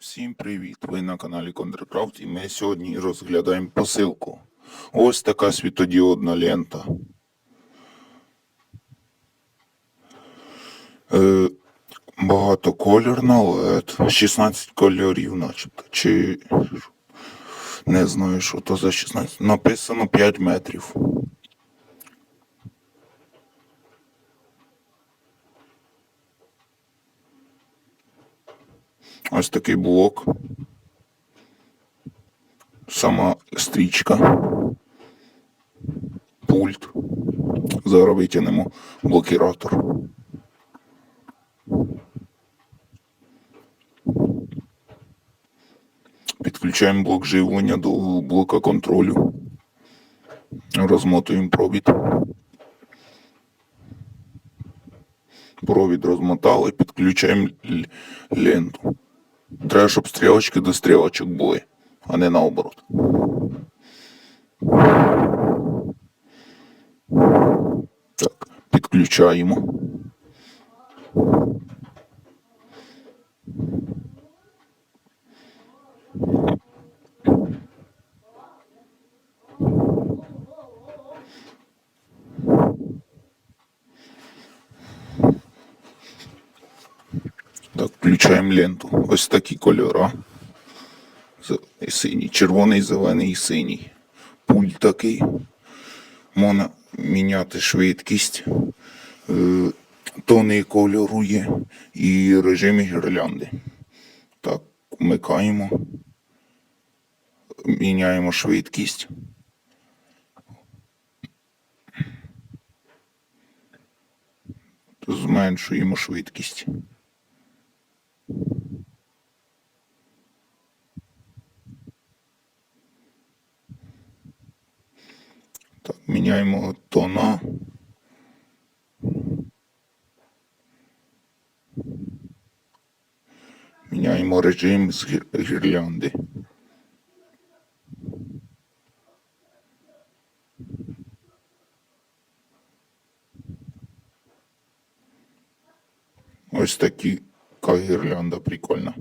Всім привіт! Ви на каналі Countercraft і ми сьогодні розглядаємо посилку. Ось така світодіодна лента. Е, багатокольорна LED. 16 кольорів, начебто. Чи не знаю, що то за 16. Написано 5 метрів. Ось такий блок. Сама стрічка. Пульт. Зараз витягнемо блокіратор. Підключаємо блок живлення до блока контролю. Розмотуємо провід. Провід розмотали, підключаємо ленту. Треба, щоб стрілочки до стрілочок були, а не наоборот. Так, підключаємо. Так, включаємо ленту. Ось такі кольори. І Синій, червоний, зелений і синій. Пульт такий. Можна міняти швидкість. Е, Тони кольору є. І режим гірлянди. Так, вмикаємо. Міняємо швидкість. Зменшуємо швидкість. Так, міняємо тона. Міняємо режим з гір- гірлянди. Ось такі гірлянда прикольна.